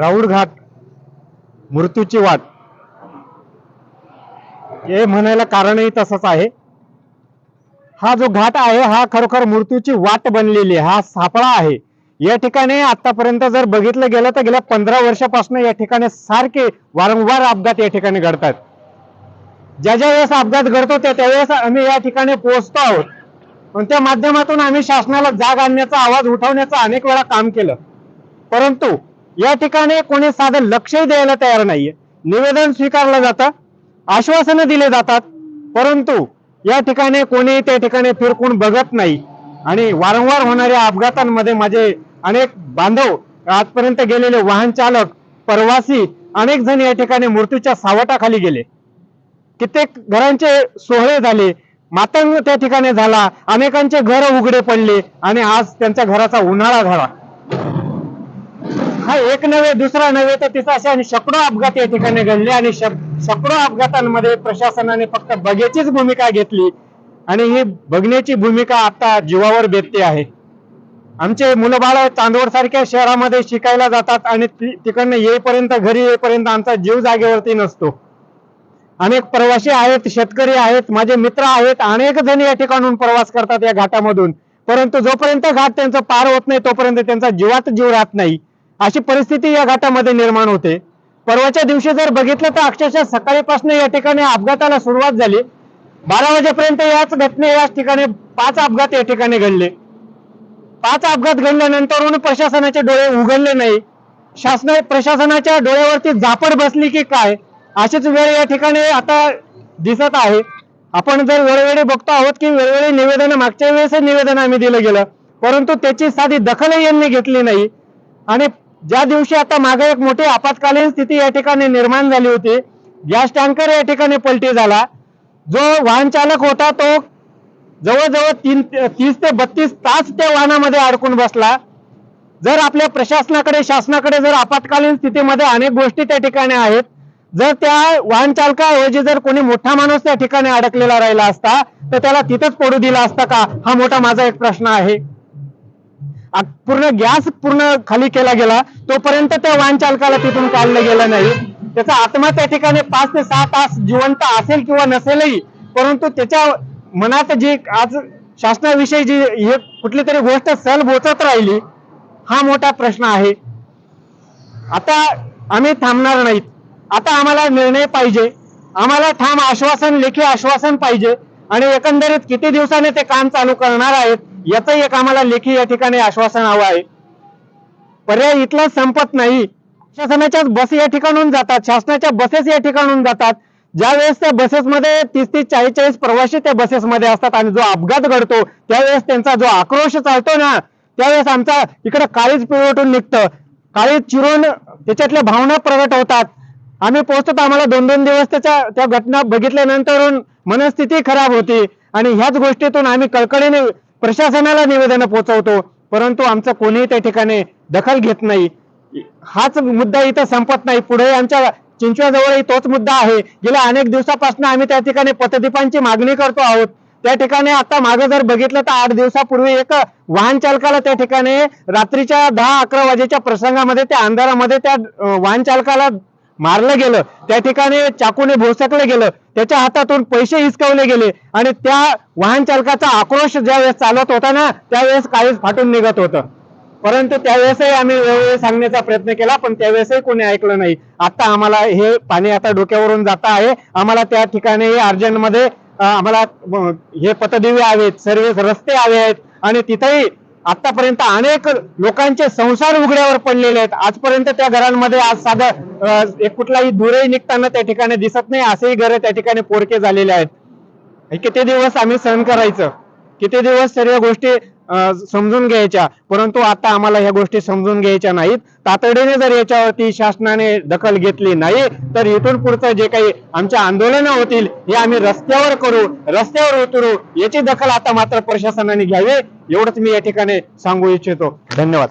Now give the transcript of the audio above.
राऊळ घाट मृत्यूची वाट. हे म्हणायला कारणही तसंच आहे. हा जो घाट आहे हा खरोखर मृत्यूची वाट बनलेली आहे. हा सापळा आहे. या ठिकाणी आतापर्यंत जर बघितलं गेलं तर गेल्या पंधरा वर्षापासून या ठिकाणी सारखे वारंवार अपघात या ठिकाणी घडतात. ज्या ज्या वेळेस अपघात घडतो त्या त्यावेळेस आम्ही या ठिकाणी पोहोचतो आहोत. पण त्या माध्यमातून आम्ही शासनाला जाग आणण्याचा आवाज उठवण्याचं अनेक वेळा काम केलं. परंतु या ठिकाणी कोणी साधं लक्षही द्यायला तयार नाहीये. निवेदन स्वीकारलं जातं आश्वासनं दिले जातात परंतु या ठिकाणी कोणी त्या ठिकाणी फिरकून बघत नाही. आणि वारंवार होणाऱ्या अपघातांमध्ये माझे अनेक बांधव आजपर्यंत गेलेले वाहन चालक प्रवासी अनेक जण या ठिकाणी मृत्यूच्या सावटाखाली गेले. कित्येक घरांचे सोहळे झाले मातंग त्या ठिकाणी झाला अनेकांचे घर उघडे पडले आणि आज त्यांच्या घराचा उन्हाळा झाला. हा एक नव्हे दुसरा नव्हे तर तिसरा असे आणि शेकडो अपघात या ठिकाणी घडले आणि शकडो शेकडो अपघातांमध्ये प्रशासनाने फक्त बघ्याचीच भूमिका घेतली आणि ही बघण्याची भूमिका आता जीवावर बेतते आहे. आमचे मुलं बाळ चांदवड सारख्या शहरामध्ये शिकायला जातात आणि तिकडनं येईपर्यंत घरी येईपर्यंत आमचा जीव जागेवरती नसतो. अनेक प्रवासी आहेत शेतकरी आहेत माझे मित्र आहेत अनेक जण या ठिकाणून प्रवास करतात या घाटामधून. परंतु जोपर्यंत घाट त्यांचं पार होत नाही तोपर्यंत त्यांचा जीवात जीव राहत नाही. अशी परिस्थिती या घाटामध्ये निर्माण होते. परवाच्या दिवशी जर बघितलं तर अक्षरशः सकाळीपासून या ठिकाणी अपघाताला सुरुवात झाली. बारा वाजेपर्यंत याच घटने याच ठिकाणी पाच अपघात या ठिकाणी घडले. पाच अपघात घडल्यानंतर प्रशासनाचे डोळे उघडले नाही. शासन प्रशासनाच्या डोळ्यावरती झापड बसली की काय? अशीच वेळ या ठिकाणी आता दिसत आहे. आपण जर वेळोवेळी बघतो आहोत की वेळोवेळी निवेदन मागच्या वेळेस निवेदन आम्ही दिलं गेलं. परंतु त्याची साधी दखलही यांनी घेतली नाही. आणि ज्या दिवशी आता मागे एक मोठी आपत्कालीन स्थिती या ठिकाणी निर्माण झाली होती गॅस टँकर या ठिकाणी पलटी झाला. जो वाहन चालक होता तो जवळजवळ तीन तीस ते बत्तीस तास त्या वाहनामध्ये अडकून बसला. जर आपल्या प्रशासनाकडे शासनाकडे जर आपत्कालीन स्थितीमध्ये अनेक गोष्टी त्या ठिकाणी आहेत जर त्या वाहन चालकाऐवजी जर कोणी मोठा माणूस त्या ठिकाणी अडकलेला राहिला असता तर त्याला तिथेच पडू दिला असता का? हा मोठा माझा एक प्रश्न आहे. पूर्ण गॅस पूर्ण खाली केला गेला. तोपर्यंत त्या वाहन चालकाला तिथून काढलं गेलं नाही. त्याचा आत्मा त्या ठिकाणी पाच ते सहा तास जिवंत असेल किंवा नसेलही परंतु त्याच्या मनात जी आज शासनाविषयी जी हे कुठली तरी गोष्ट सल बोचत राहिली हा मोठा प्रश्न आहे. आता आम्ही थांबणार नाहीत. आता आम्हाला निर्णय पाहिजे. आम्हाला ठाम आश्वासन लेखी आश्वासन पाहिजे. आणि एकंदरीत किती दिवसाने ते काम चालू करणार आहेत याचंही एक आम्हाला लेखी या ठिकाणी आश्वासन हवं आहे. पर्याय इथला संपत नाही. शासनाच्या बस या ठिकाणून जातात शासनाच्या बसेस या ठिकाणून जातात. ज्या वेळेस त्या बसेसमध्ये तीस तीस चाळीस चाळीस प्रवासी त्या बसेसमध्ये असतात आणि जो अपघात घडतो त्यावेळेस त्यांचा जो आक्रोश चालतो ना त्यावेळेस आमचा इकडे काळीज पिळवटून निघतं. काळीज चिरून त्याच्यातल्या भावना प्रगट होतात. आम्ही पोहोचतो तर आम्हाला दोन दोन दिवस त्याच्या त्या घटना बघितल्यानंतर मनस्थिती खराब होती. आणि ह्याच गोष्टीतून आम्ही कळकळीने प्रशासनाला निवेदन पोहोचवतो. परंतु आमचं कोणीही त्या ठिकाणी दखल घेत नाही. हाच मुद्दा इथं संपत नाही. पुढे आमच्या चिंचव्याजवळही तोच मुद्दा आहे. गेल्या अनेक दिवसापासून आम्ही त्या ठिकाणी पथदीपांची मागणी करतो आहोत. त्या ठिकाणी आता मागे जर बघितलं तर आठ दिवसापूर्वी एक वाहन चालकाला त्या ठिकाणी रात्रीच्या दहा अकरा वाजेच्या प्रसंगामध्ये त्या अंधारामध्ये त्या वाहन चालकाला मारलं गेलं. त्या ठिकाणी चाकूने भोसकलं गेलं. त्याच्या हातातून पैसे हिसकवले गेले. आणि त्या वाहन चालकाचा आक्रोश ज्यावेळेस चालत होता ना त्यावेळेस काहीच फाटून निघत होतं. परंतु त्यावेळेसही आम्ही वेळोवेळी सांगण्याचा प्रयत्न केला पण त्यावेळेसही कोणी ऐकलं नाही. आता आम्हाला हे पाणी आता डोक्यावरून जात आहे. आम्हाला त्या ठिकाणी अर्जंटमध्ये आम्हाला हे पतदिवे हवेत सर्व रस्ते हवे आहेत. आणि तिथेही आतापर्यंत अनेक लोकांचे संसार उघड्यावर पडलेले आहेत. आजपर्यंत त्या घरांमध्ये आज साधं एक कुठलाही धुरही निघताना त्या ठिकाणी दिसत नाही असेही घर त्या ठिकाणी पोरके झालेले आहेत. किती दिवस आम्ही सहन करायचं? किती दिवस सर्व गोष्टी समजून घ्यायच्या? परंतु आता आम्हाला ह्या गोष्टी समजून घ्यायच्या नाहीत. तातडीने जर याच्यावरती शासनाने दखल घेतली नाही तर इथून पुढचं जे काही आमच्या आंदोलनं होतील हे आम्ही रस्त्यावर करू रस्त्यावर उतरू याची दखल आता मात्र प्रशासनाने घ्यावी एवढंच मी या ठिकाणी सांगू इच्छितो. धन्यवाद.